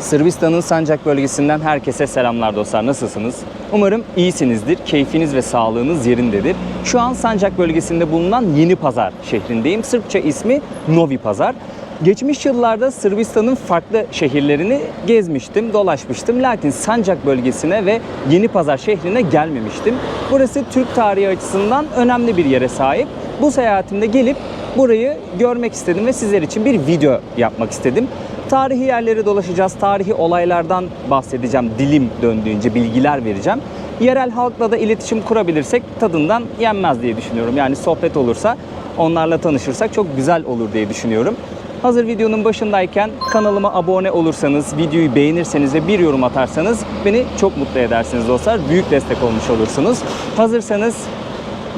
Sırbistan'ın Sancak bölgesinden herkese selamlar dostlar. Nasılsınız? Umarım iyisinizdir. Keyfiniz ve sağlığınız yerindedir. Şu an Sancak bölgesinde bulunan Yeni Pazar şehrindeyim. Sırpça ismi Novi Pazar. Geçmiş yıllarda Sırbistan'ın farklı şehirlerini gezmiştim, dolaşmıştım. Lakin Sancak bölgesine ve Yeni Pazar şehrine gelmemiştim. Burası Türk tarihi açısından önemli bir yere sahip. Bu seyahatimde gelip burayı görmek istedim ve sizler için bir video yapmak istedim. Tarihi yerleri dolaşacağız, tarihi olaylardan bahsedeceğim, dilim döndüğünce bilgiler vereceğim. Yerel halkla da iletişim kurabilirsek tadından yenmez diye düşünüyorum. Yani sohbet olursa, onlarla tanışırsak çok güzel olur diye düşünüyorum. Hazır videonun başındayken kanalıma abone olursanız, videoyu beğenirseniz ve bir yorum atarsanız beni çok mutlu edersiniz dostlar. Büyük destek olmuş olursunuz. Hazırsanız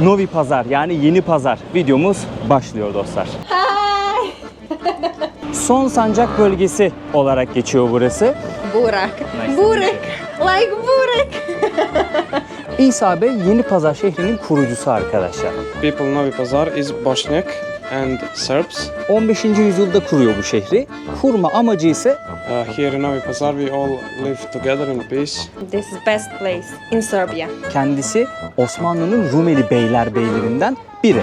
Novi Pazar yani Yeni Pazar videomuz başlıyor dostlar. Son Sancak bölgesi olarak geçiyor burası. Burak. Nice Burak. Like Burak. İsa Bey Yeni Pazar şehrinin kurucusu arkadaşlar. People Novi Pazar is Bosniak and Serbs. 15. yüzyılda kuruyor bu şehri. Kurma amacı ise Uh, here in Novi Pazar we all live together in peace. This is best place in Serbia. kendisi Osmanlı'nın Rumeli beylerbeylerinden biri.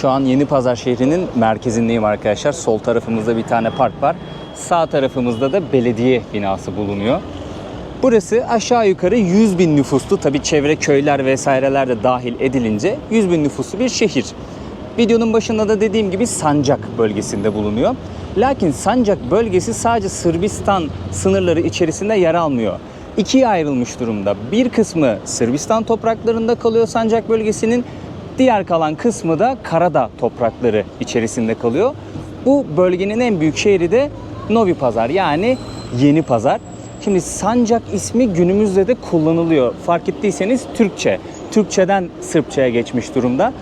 Şu an Yeni Pazar şehrinin merkezindeyim arkadaşlar. Sol tarafımızda bir tane park var. Sağ tarafımızda da belediye binası bulunuyor. Burası aşağı yukarı 100 bin nüfuslu tabi çevre köyler vesaireler de dahil edilince 100 bin nüfuslu bir şehir. Videonun başında da dediğim gibi Sancak bölgesinde bulunuyor. Lakin Sancak bölgesi sadece Sırbistan sınırları içerisinde yer almıyor. İkiye ayrılmış durumda. Bir kısmı Sırbistan topraklarında kalıyor Sancak bölgesinin. Diğer kalan kısmı da Karadağ toprakları içerisinde kalıyor. Bu bölgenin en büyük şehri de Novi Pazar yani Yeni Pazar. Şimdi Sancak ismi günümüzde de kullanılıyor. Fark ettiyseniz Türkçe. Türkçeden Sırpçaya geçmiş durumda.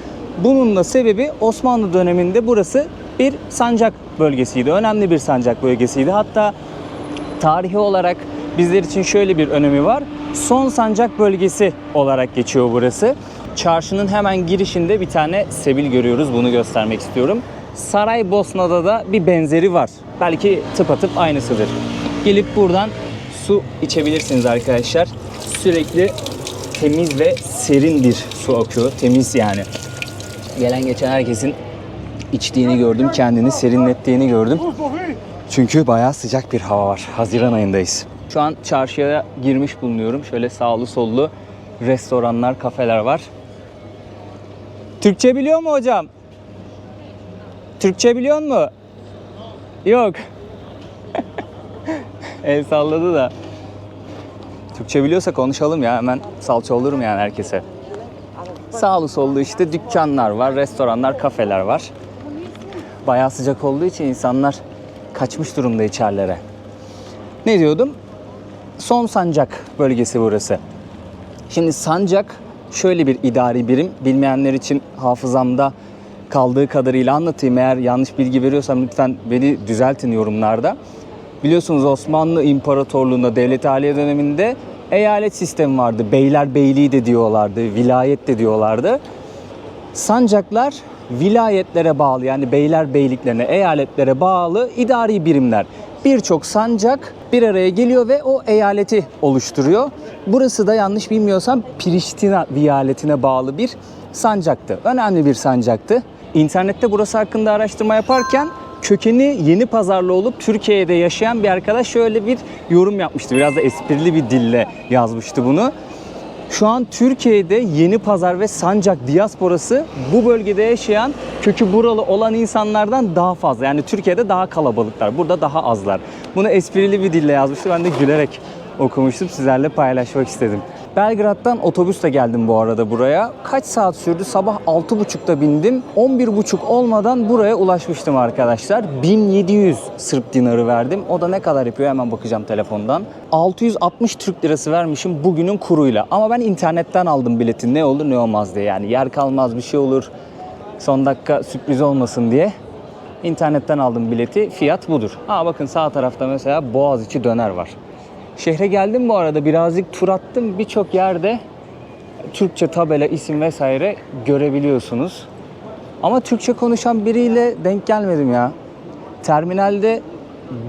Bunun da sebebi Osmanlı döneminde burası bir sancak bölgesiydi. Önemli bir sancak bölgesiydi. Hatta tarihi olarak bizler için şöyle bir önemi var. Son sancak bölgesi olarak geçiyor burası. Çarşının hemen girişinde bir tane sebil görüyoruz. Bunu göstermek istiyorum. Saraybosna'da da bir benzeri var. Belki tıpatıp aynısıdır. Gelip buradan su içebilirsiniz arkadaşlar. Sürekli temiz ve serin bir su akıyor. Temiz yani. Gelen geçen herkesin içtiğini gördüm. Kendini serinlettiğini gördüm. Çünkü bayağı sıcak bir hava var. Haziran ayındayız. Şu an çarşıya girmiş bulunuyorum. Şöyle sağlı sollu restoranlar, kafeler var. Türkçe biliyor mu hocam? Türkçe biliyor mu? Yok. El salladı da. Türkçe biliyorsa konuşalım ya. Hemen salça olurum yani herkese. Sağlı sollu işte dükkanlar var, restoranlar, kafeler var. Bayağı sıcak olduğu için insanlar kaçmış durumda içerilere. Ne diyordum? Son Sancak bölgesi burası. Şimdi Sancak şöyle bir idari birim. Bilmeyenler için hafızamda kaldığı kadarıyla anlatayım. Eğer yanlış bilgi veriyorsam lütfen beni düzeltin yorumlarda. Biliyorsunuz Osmanlı İmparatorluğu'nda devlet aliye döneminde eyalet sistemi vardı. Beyler beyliği de diyorlardı, vilayet de diyorlardı. Sancaklar vilayetlere bağlı yani beyler beyliklerine, eyaletlere bağlı idari birimler. Birçok sancak bir araya geliyor ve o eyaleti oluşturuyor. Burası da yanlış bilmiyorsam Priştina viyaletine bağlı bir sancaktı. Önemli bir sancaktı. İnternette burası hakkında araştırma yaparken kökeni yeni pazarlı olup Türkiye'de yaşayan bir arkadaş şöyle bir yorum yapmıştı. Biraz da esprili bir dille yazmıştı bunu. Şu an Türkiye'de Yeni Pazar ve Sancak diasporası bu bölgede yaşayan kökü buralı olan insanlardan daha fazla. Yani Türkiye'de daha kalabalıklar. Burada daha azlar. Bunu esprili bir dille yazmıştı. Ben de gülerek okumuştum. Sizlerle paylaşmak istedim. Belgrad'dan otobüsle geldim bu arada buraya. Kaç saat sürdü? Sabah 6.30'da bindim. 11.30 olmadan buraya ulaşmıştım arkadaşlar. 1700 Sırp dinarı verdim. O da ne kadar yapıyor hemen bakacağım telefondan. 660 Türk lirası vermişim bugünün kuruyla. Ama ben internetten aldım biletin ne olur ne olmaz diye. Yani yer kalmaz bir şey olur. Son dakika sürpriz olmasın diye. İnternetten aldım bileti. Fiyat budur. Ha bakın sağ tarafta mesela Boğaziçi döner var. Şehre geldim bu arada birazcık tur attım. Birçok yerde Türkçe tabela, isim vesaire görebiliyorsunuz. Ama Türkçe konuşan biriyle denk gelmedim ya. Terminalde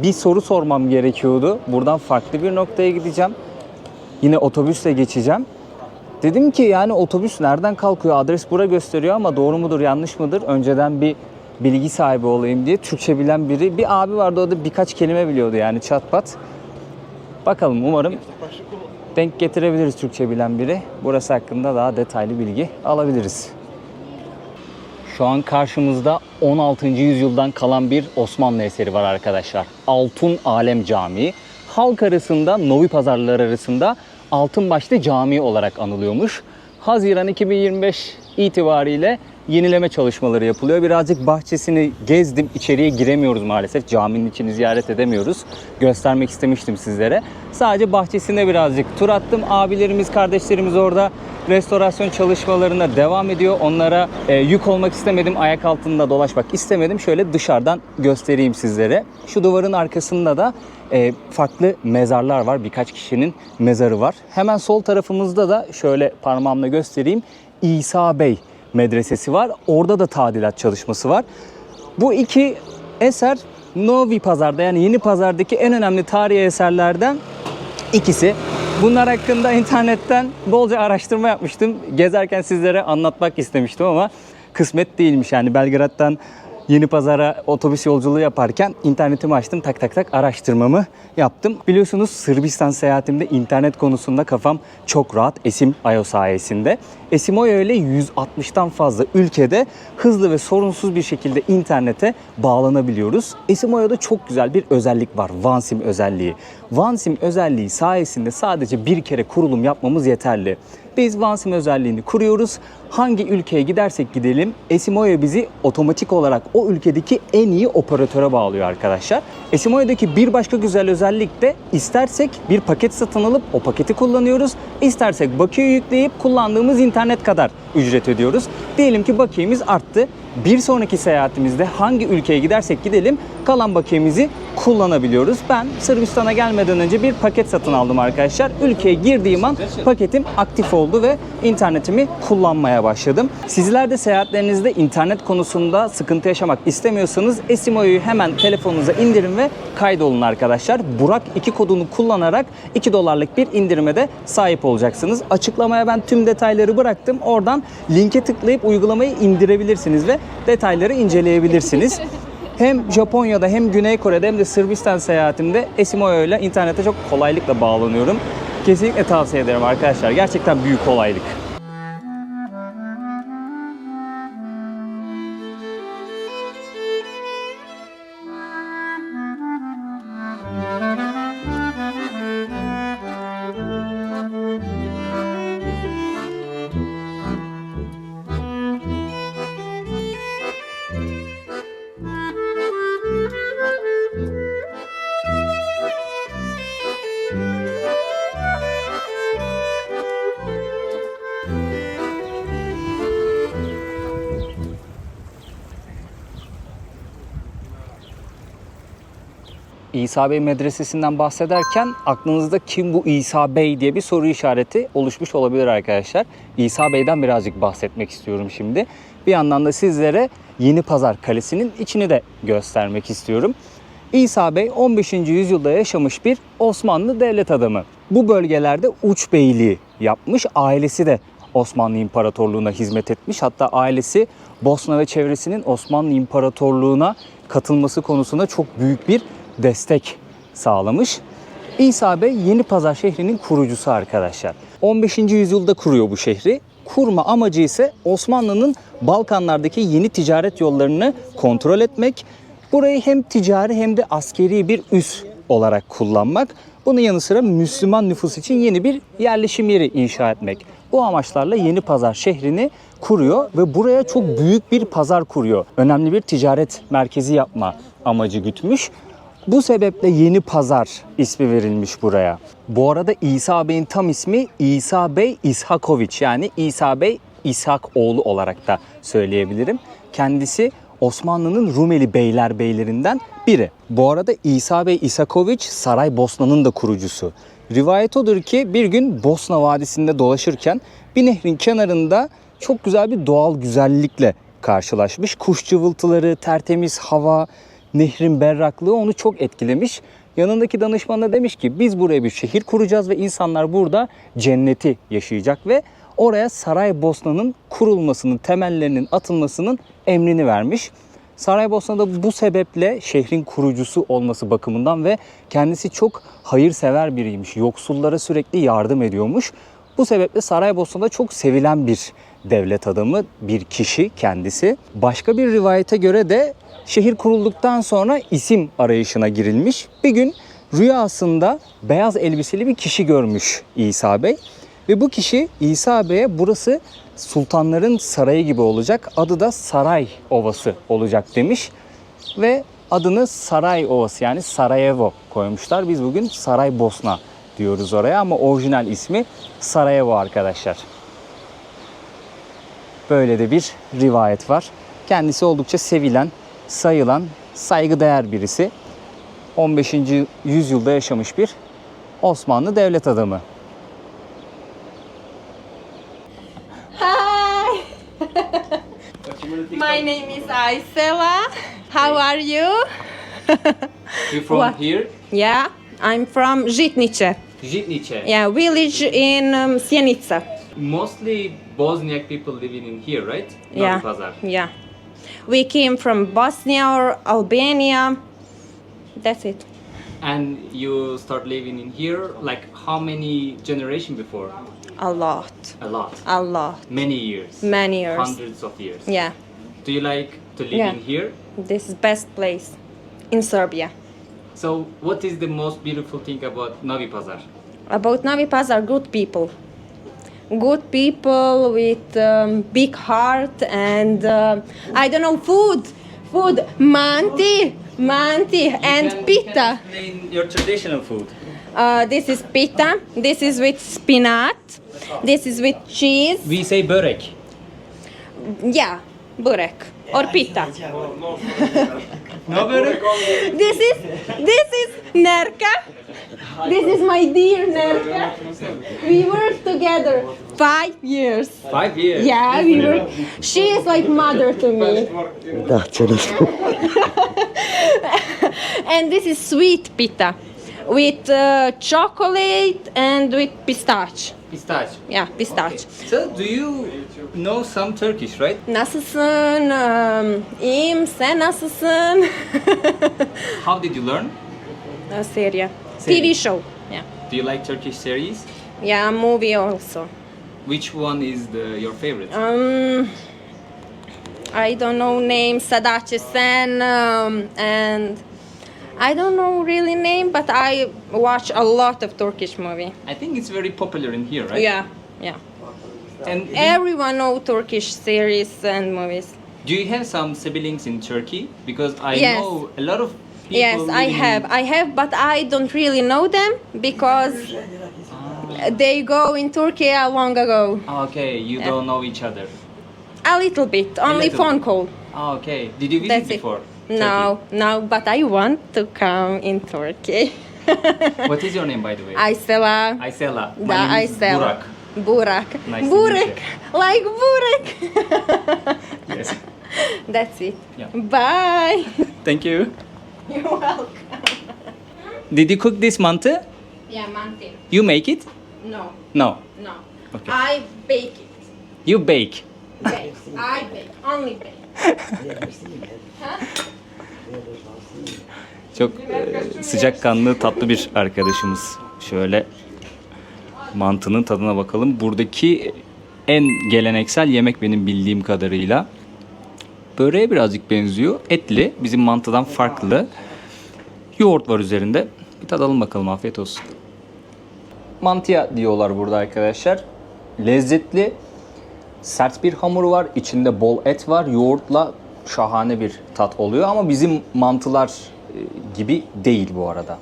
bir soru sormam gerekiyordu. Buradan farklı bir noktaya gideceğim. Yine otobüsle geçeceğim. Dedim ki yani otobüs nereden kalkıyor? Adres bura gösteriyor ama doğru mudur, yanlış mıdır? Önceden bir bilgi sahibi olayım diye Türkçe bilen biri. Bir abi vardı o da birkaç kelime biliyordu yani çat pat. Bakalım umarım denk getirebiliriz Türkçe bilen biri. Burası hakkında daha detaylı bilgi alabiliriz. Şu an karşımızda 16. yüzyıldan kalan bir Osmanlı eseri var arkadaşlar. Altun Alem Camii. Halk arasında, Novi pazarlar arasında Altınbaşlı Camii olarak anılıyormuş. Haziran 2025 itibariyle yenileme çalışmaları yapılıyor. Birazcık bahçesini gezdim. İçeriye giremiyoruz maalesef. Caminin içini ziyaret edemiyoruz. Göstermek istemiştim sizlere. Sadece bahçesine birazcık tur attım. Abilerimiz, kardeşlerimiz orada restorasyon çalışmalarına devam ediyor. Onlara e, yük olmak istemedim. Ayak altında dolaşmak istemedim. Şöyle dışarıdan göstereyim sizlere. Şu duvarın arkasında da e, farklı mezarlar var. Birkaç kişinin mezarı var. Hemen sol tarafımızda da şöyle parmağımla göstereyim. İsa Bey medresesi var. Orada da tadilat çalışması var. Bu iki eser Novi Pazar'da yani Yeni Pazar'daki en önemli tarihi eserlerden ikisi. Bunlar hakkında internetten bolca araştırma yapmıştım. Gezerken sizlere anlatmak istemiştim ama kısmet değilmiş. Yani Belgrad'dan Yeni Pazar'a otobüs yolculuğu yaparken internetimi açtım tak tak tak araştırmamı yaptım. Biliyorsunuz Sırbistan seyahatimde internet konusunda kafam çok rahat Esim Ayo sayesinde. Esim Ayo ile 160'tan fazla ülkede hızlı ve sorunsuz bir şekilde internete bağlanabiliyoruz. Esim Ayo'da çok güzel bir özellik var. OneSIM özelliği. OneSIM özelliği sayesinde sadece bir kere kurulum yapmamız yeterli. Biz OneSIM özelliğini kuruyoruz. Hangi ülkeye gidersek gidelim Esimoya bizi otomatik olarak o ülkedeki en iyi operatöre bağlıyor arkadaşlar. Esimoya'daki bir başka güzel özellik de istersek bir paket satın alıp o paketi kullanıyoruz. İstersek bakiye yükleyip kullandığımız internet kadar ücret ödüyoruz. Diyelim ki bakiyemiz arttı. Bir sonraki seyahatimizde hangi ülkeye gidersek gidelim kalan bakiyemizi kullanabiliyoruz. Ben Sırbistan'a gelmeden önce bir paket satın aldım arkadaşlar. Ülkeye girdiğim an paketim aktif oldu ve internetimi kullanmaya başladım. Sizler de seyahatlerinizde internet konusunda sıkıntı yaşamak istemiyorsanız Esimo'yu hemen telefonunuza indirin ve kaydolun arkadaşlar. Burak 2 kodunu kullanarak 2 dolarlık bir indirime de sahip olacaksınız. Açıklamaya ben tüm detayları bıraktım. Oradan linke tıklayıp uygulamayı indirebilirsiniz ve detayları inceleyebilirsiniz. Hem Japonya'da hem Güney Kore'de hem de Sırbistan seyahatimde Esimoyo ile internete çok kolaylıkla bağlanıyorum. Kesinlikle tavsiye ederim arkadaşlar. Gerçekten büyük kolaylık. İsa Bey medresesinden bahsederken aklınızda kim bu İsa Bey diye bir soru işareti oluşmuş olabilir arkadaşlar. İsa Bey'den birazcık bahsetmek istiyorum şimdi. Bir yandan da sizlere Yeni Pazar Kalesi'nin içini de göstermek istiyorum. İsa Bey 15. yüzyılda yaşamış bir Osmanlı devlet adamı. Bu bölgelerde uç beyliği yapmış. Ailesi de Osmanlı İmparatorluğu'na hizmet etmiş. Hatta ailesi Bosna ve çevresinin Osmanlı İmparatorluğu'na katılması konusunda çok büyük bir destek sağlamış. İsa Bey Yeni Pazar şehrinin kurucusu arkadaşlar. 15. yüzyılda kuruyor bu şehri. Kurma amacı ise Osmanlı'nın Balkanlardaki yeni ticaret yollarını kontrol etmek. Burayı hem ticari hem de askeri bir üs olarak kullanmak. Bunun yanı sıra Müslüman nüfus için yeni bir yerleşim yeri inşa etmek. Bu amaçlarla Yeni Pazar şehrini kuruyor ve buraya çok büyük bir pazar kuruyor. Önemli bir ticaret merkezi yapma amacı gütmüş. Bu sebeple Yeni Pazar ismi verilmiş buraya. Bu arada İsa Bey'in tam ismi İsa Bey İshakoviç yani İsa Bey İshak oğlu olarak da söyleyebilirim. Kendisi Osmanlı'nın Rumeli beyler beylerinden biri. Bu arada İsa Bey İsakoviç Saraybosna'nın da kurucusu. Rivayet odur ki bir gün Bosna Vadisi'nde dolaşırken bir nehrin kenarında çok güzel bir doğal güzellikle karşılaşmış. Kuş cıvıltıları, tertemiz hava, nehrin berraklığı onu çok etkilemiş. Yanındaki danışman da demiş ki biz buraya bir şehir kuracağız ve insanlar burada cenneti yaşayacak ve oraya Saraybosna'nın kurulmasının, temellerinin atılmasının emrini vermiş. Saraybosna da bu sebeple şehrin kurucusu olması bakımından ve kendisi çok hayırsever biriymiş. Yoksullara sürekli yardım ediyormuş. Bu sebeple Saraybosna'da çok sevilen bir devlet adamı, bir kişi kendisi. Başka bir rivayete göre de şehir kurulduktan sonra isim arayışına girilmiş. Bir gün rüyasında beyaz elbiseli bir kişi görmüş İsa Bey. Ve bu kişi İsa Bey'e burası sultanların sarayı gibi olacak. Adı da Saray Ovası olacak demiş. Ve adını Saray Ovası yani Sarajevo koymuşlar. Biz bugün Saray Bosna diyoruz oraya ama orijinal ismi Sarajevo arkadaşlar. Böyle de bir rivayet var. Kendisi oldukça sevilen, sayılan, saygıdeğer birisi. 15. yüzyılda yaşamış bir Osmanlı devlet adamı. Hi. My name is Aysela. How are you? You from What? here? Yeah, I'm from Žitnice. Žitnice. Yeah, village in um, Sjenica. Mostly Bosniak people living in here, right? Yeah. Yeah. We came from Bosnia or Albania. That's it. And you start living in here like how many generation before? A lot. A lot. A lot. Many years. Many years. Hundreds of years. Yeah. Do you like to live Yeah. in here? This is best place in Serbia. So what is the most beautiful thing about Novi Pazar? About Novi Pazar, good people. Good people with um, big heart and uh, I don't know food, food, manti, manti and pita. explain your traditional food. Uh, this is pita. This is with spinach. This is with cheese. We say börek. Yeah, burek or pita. No börek? This is this is Nerka. This is my dear Nerka. We worked together five years. Five years. Yeah, we were. She is like mother to me. Da, ćeš. And this is sweet pita with uh, chocolate and with pistachio. Pistachio. Yeah, pistachio. So do you know some Turkish, right? Nasılsın? Um, iyiyim. Sen nasılsın? How did you learn? Uh, Seria. Seria. TV show. Yeah. Do you like Turkish series? Yeah, movie also. Which one is the, your favorite? Um, I don't know name Sadace Sen um, and I don't know really name, but I watch a lot of Turkish movie. I think it's very popular in here, right? Yeah, yeah. And Everyone know Turkish series and movies. do you have some siblings in Turkey? Because I Yes. know a lot of people. Yes, I have. I have, but I don't really know them because they go in Turkey a long ago. Ah, Okay, you Yeah. don't know each other. A little bit, only little phone call. Ah, okay. Did you visit That's it. No, no, but I want to come in Turkey. What is your name, by the way? Aysela. Aysela. My Da, name is Aysela. Burak. Burak. Nice meet Like Burek. Yes. That's it. Yeah. Bye. Thank you. You're welcome. Did you cook this mantı? Yeah, Manti. You make it? No, No. no. Okay. I bake it. You bake. Bake. I bake. Only bake. Çok e, sıcakkanlı tatlı bir arkadaşımız. Şöyle mantının tadına bakalım. Buradaki en geleneksel yemek benim bildiğim kadarıyla. Böreğe birazcık benziyor. Etli. Bizim mantıdan farklı. Yoğurt var üzerinde. Bir tadalım bakalım. Afiyet olsun. Mantıya diyorlar burada arkadaşlar. Lezzetli. Sert bir hamuru var. içinde bol et var. Yoğurtla şahane bir tat oluyor ama bizim mantılar e, gibi değil bu arada.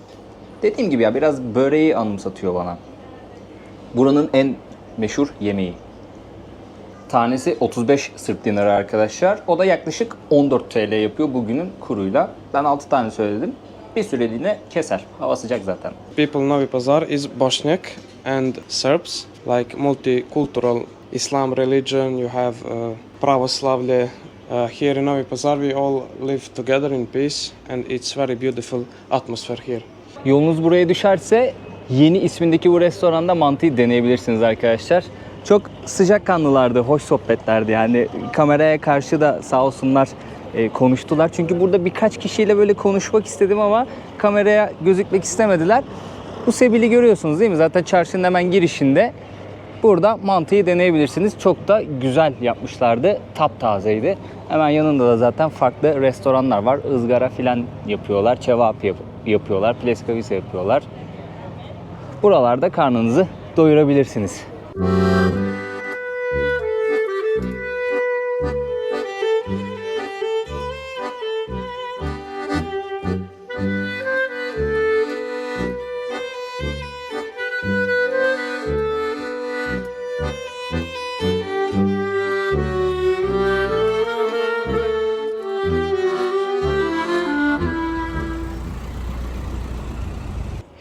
Dediğim gibi ya biraz böreği anımsatıyor bana. Buranın en meşhur yemeği. Tanesi 35 Sırp dinarı arkadaşlar. O da yaklaşık 14 TL yapıyor bugünün kuruyla. Ben 6 tane söyledim. bir süreliğine keser. Hava sıcak zaten. People Novi Pazar is Bosniak and Serbs, like multicultural Islam religion. You have uh, pravoslavlje. Uh, here in Novi Pazar, we all live together in peace, and it's very beautiful atmosphere here. Yolunuz buraya düşerse yeni ismindeki bu restoranda mantıyı deneyebilirsiniz arkadaşlar. Çok sıcakkanlılardı, hoş sohbetlerdi. Yani kameraya karşı da sağ olsunlar e, konuştular. Çünkü burada birkaç kişiyle böyle konuşmak istedim ama kameraya gözükmek istemediler. Bu sebili görüyorsunuz değil mi? Zaten çarşının hemen girişinde. Burada mantıyı deneyebilirsiniz. Çok da güzel yapmışlardı. Taptazeydi. Hemen yanında da zaten farklı restoranlar var. Izgara filan yapıyorlar. Cevap yap- yapıyorlar. Pleskavice yapıyorlar. Buralarda karnınızı doyurabilirsiniz.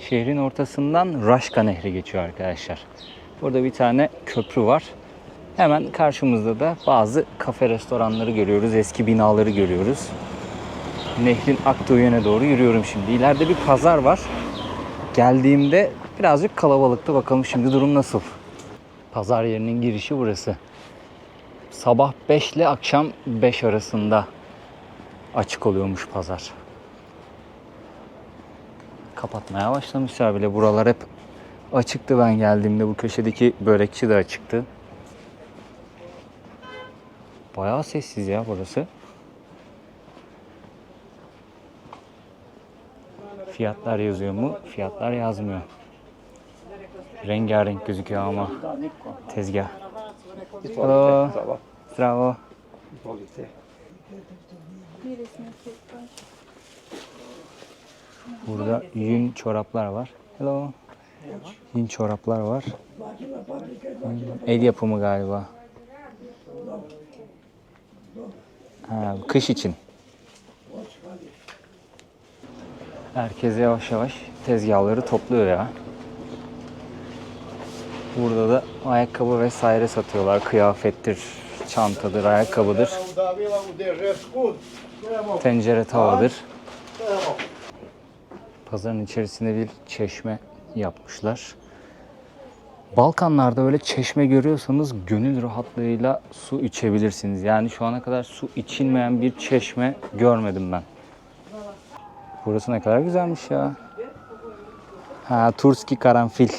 Şehrin ortasından Raşka Nehri geçiyor arkadaşlar. Burada bir tane köprü var. Hemen karşımızda da bazı kafe restoranları görüyoruz. Eski binaları görüyoruz. Nehrin aktığı yöne doğru yürüyorum şimdi. İleride bir pazar var. Geldiğimde birazcık kalabalıktı. Bakalım şimdi durum nasıl? Pazar yerinin girişi burası. Sabah 5 ile akşam 5 arasında açık oluyormuş pazar kapatmaya başlamışlar bile. Buralar hep açıktı ben geldiğimde. Bu köşedeki börekçi de açıktı. Bayağı sessiz ya burası. Fiyatlar yazıyor mu? Fiyatlar yazmıyor. Rengarenk gözüküyor ama tezgah. Hello. Zdravo. Burada yün çoraplar var. Hello. Yün çoraplar var. Hmm, El yapımı galiba. Ha, kış için. Herkes yavaş yavaş tezgahları topluyor ya. Burada da ayakkabı vesaire satıyorlar. Kıyafettir, çantadır, ayakkabıdır. Tencere tavadır. Pazarın içerisinde bir çeşme yapmışlar. Balkanlarda öyle çeşme görüyorsanız gönül rahatlığıyla su içebilirsiniz. Yani şu ana kadar su içilmeyen bir çeşme görmedim ben. Burası ne kadar güzelmiş ya. Ha Turski karanfil.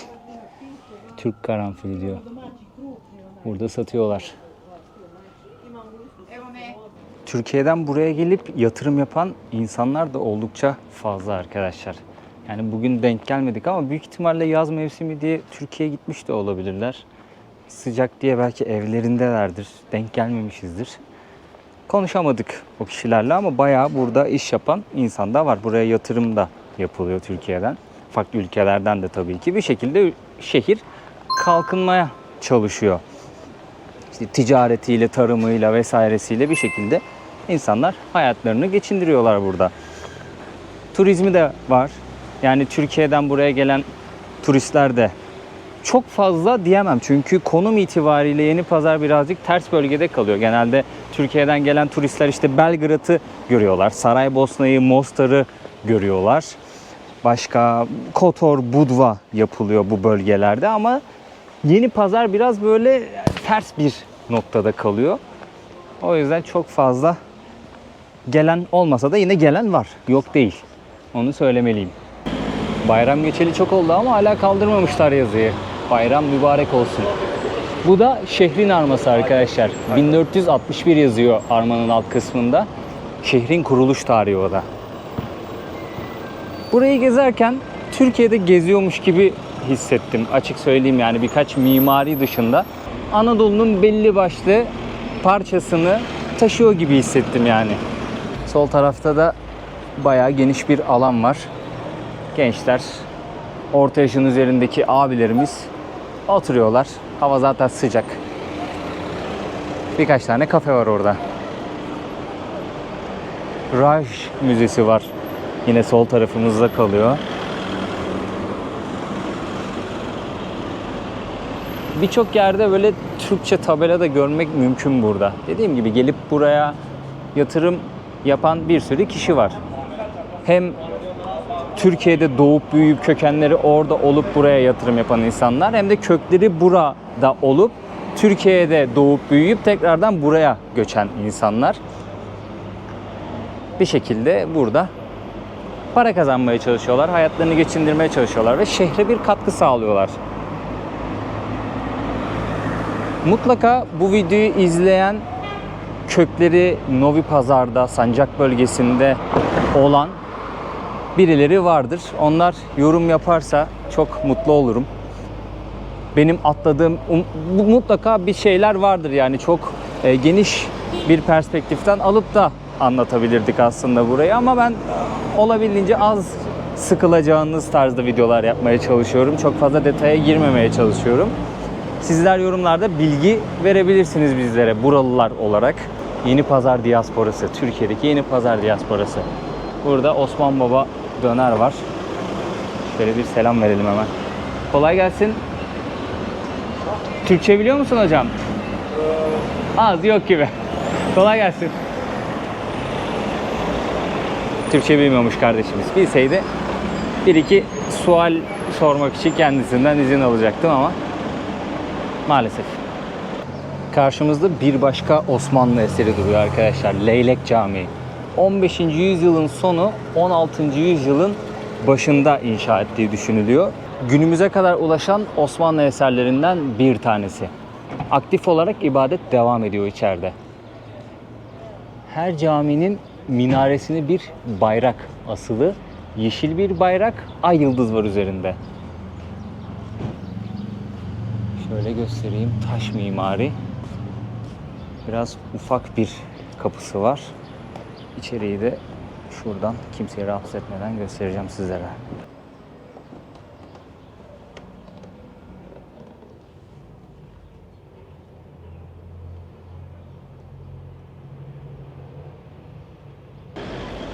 Türk karanfili diyor. Burada satıyorlar. Türkiye'den buraya gelip yatırım yapan insanlar da oldukça fazla arkadaşlar. Yani bugün denk gelmedik ama büyük ihtimalle yaz mevsimi diye Türkiye'ye gitmiş de olabilirler. Sıcak diye belki evlerindelerdir. Denk gelmemişizdir. Konuşamadık o kişilerle ama bayağı burada iş yapan insan da var. Buraya yatırım da yapılıyor Türkiye'den. Farklı ülkelerden de tabii ki. Bir şekilde şehir kalkınmaya çalışıyor. İşte ticaretiyle, tarımıyla vesairesiyle bir şekilde insanlar hayatlarını geçindiriyorlar burada. Turizmi de var. Yani Türkiye'den buraya gelen turistler de çok fazla diyemem. Çünkü konum itibariyle Yeni Pazar birazcık ters bölgede kalıyor. Genelde Türkiye'den gelen turistler işte Belgrad'ı görüyorlar. Saraybosna'yı, Mostar'ı görüyorlar. Başka Kotor, Budva yapılıyor bu bölgelerde ama Yeni Pazar biraz böyle ters bir noktada kalıyor. O yüzden çok fazla gelen olmasa da yine gelen var. Yok değil. Onu söylemeliyim. Bayram geçeli çok oldu ama hala kaldırmamışlar yazıyı. Bayram mübarek olsun. Bu da şehrin arması arkadaşlar. 1461 yazıyor armanın alt kısmında. Şehrin kuruluş tarihi o da. Burayı gezerken Türkiye'de geziyormuş gibi hissettim. Açık söyleyeyim yani birkaç mimari dışında. Anadolu'nun belli başlı parçasını taşıyor gibi hissettim yani. Sol tarafta da bayağı geniş bir alan var. Gençler, orta yaşın üzerindeki abilerimiz oturuyorlar. Hava zaten sıcak. Birkaç tane kafe var orada. Raj Müzesi var. Yine sol tarafımızda kalıyor. Birçok yerde böyle Türkçe tabela da görmek mümkün burada. Dediğim gibi gelip buraya yatırım yapan bir sürü kişi var. Hem Türkiye'de doğup büyüyüp kökenleri orada olup buraya yatırım yapan insanlar hem de kökleri burada olup Türkiye'de doğup büyüyüp tekrardan buraya göçen insanlar bir şekilde burada para kazanmaya çalışıyorlar, hayatlarını geçindirmeye çalışıyorlar ve şehre bir katkı sağlıyorlar. Mutlaka bu videoyu izleyen kökleri Novi Pazar'da, Sancak bölgesinde olan birileri vardır. Onlar yorum yaparsa çok mutlu olurum. Benim atladığım um- mutlaka bir şeyler vardır yani çok e, geniş bir perspektiften alıp da anlatabilirdik aslında burayı ama ben olabildiğince az sıkılacağınız tarzda videolar yapmaya çalışıyorum. Çok fazla detaya girmemeye çalışıyorum. Sizler yorumlarda bilgi verebilirsiniz bizlere buralılar olarak. Yeni Pazar Diasporası, Türkiye'deki Yeni Pazar Diasporası. Burada Osman Baba döner var. Şöyle bir selam verelim hemen. Kolay gelsin. Türkçe biliyor musun hocam? Az yok gibi. Kolay gelsin. Türkçe bilmiyormuş kardeşimiz. Bilseydi bir iki sual sormak için kendisinden izin alacaktım ama maalesef. Karşımızda bir başka Osmanlı eseri duruyor arkadaşlar. Leylek Camii. 15. yüzyılın sonu 16. yüzyılın başında inşa ettiği düşünülüyor. Günümüze kadar ulaşan Osmanlı eserlerinden bir tanesi. Aktif olarak ibadet devam ediyor içeride. Her caminin minaresine bir bayrak asılı. Yeşil bir bayrak, ay yıldız var üzerinde. Şöyle göstereyim. Taş mimari. Biraz ufak bir kapısı var. İçeriği de şuradan kimseyi rahatsız etmeden göstereceğim sizlere.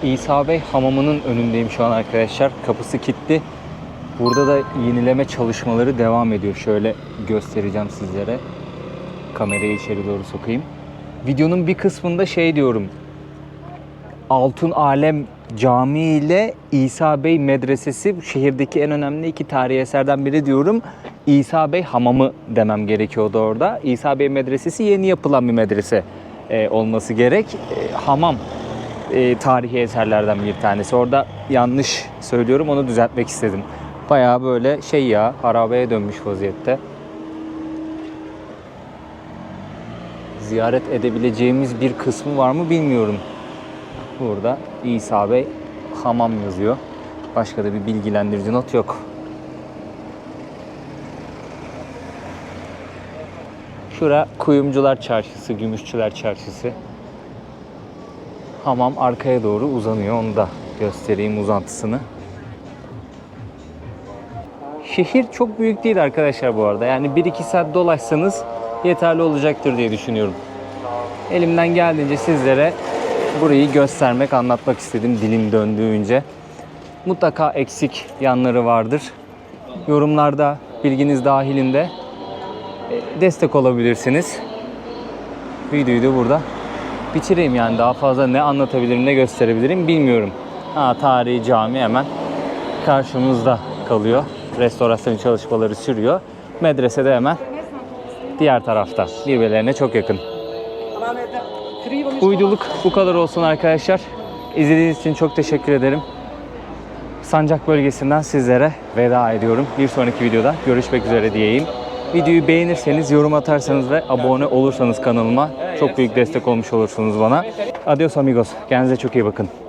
İsa Bey hamamının önündeyim şu an arkadaşlar. Kapısı kilitli. Burada da yenileme çalışmaları devam ediyor. Şöyle göstereceğim sizlere. Kamerayı içeri doğru sokayım. Videonun bir kısmında şey diyorum. Altın Alem Camii ile İsa Bey Medresesi şehirdeki en önemli iki tarihi eserden biri diyorum. İsa Bey Hamamı demem gerekiyordu orada. İsa Bey Medresesi yeni yapılan bir medrese e, olması gerek. E, hamam e, tarihi eserlerden bir tanesi. Orada yanlış söylüyorum onu düzeltmek istedim. Bayağı böyle şey ya harabeye dönmüş vaziyette. Ziyaret edebileceğimiz bir kısmı var mı bilmiyorum. Burada İsa Bey hamam yazıyor. Başka da bir bilgilendirici not yok. Şura Kuyumcular Çarşısı, Gümüşçüler Çarşısı. Hamam arkaya doğru uzanıyor. Onu da göstereyim uzantısını. Şehir çok büyük değil arkadaşlar bu arada. Yani 1-2 saat dolaşsanız yeterli olacaktır diye düşünüyorum. Elimden geldiğince sizlere burayı göstermek, anlatmak istedim dilim döndüğünce. Mutlaka eksik yanları vardır. Yorumlarda bilginiz dahilinde e, destek olabilirsiniz. Videoyu da burada bitireyim yani daha fazla ne anlatabilirim ne gösterebilirim bilmiyorum. Ha tarihi cami hemen karşımızda kalıyor. Restorasyon çalışmaları sürüyor. Medrese de hemen diğer tarafta. Birbirlerine çok yakın. Uyduluk bu kadar olsun arkadaşlar. İzlediğiniz için çok teşekkür ederim. Sancak bölgesinden sizlere veda ediyorum. Bir sonraki videoda görüşmek üzere diyeyim. Videoyu beğenirseniz, yorum atarsanız ve abone olursanız kanalıma çok büyük destek olmuş olursunuz bana. Adios amigos. Kendinize çok iyi bakın.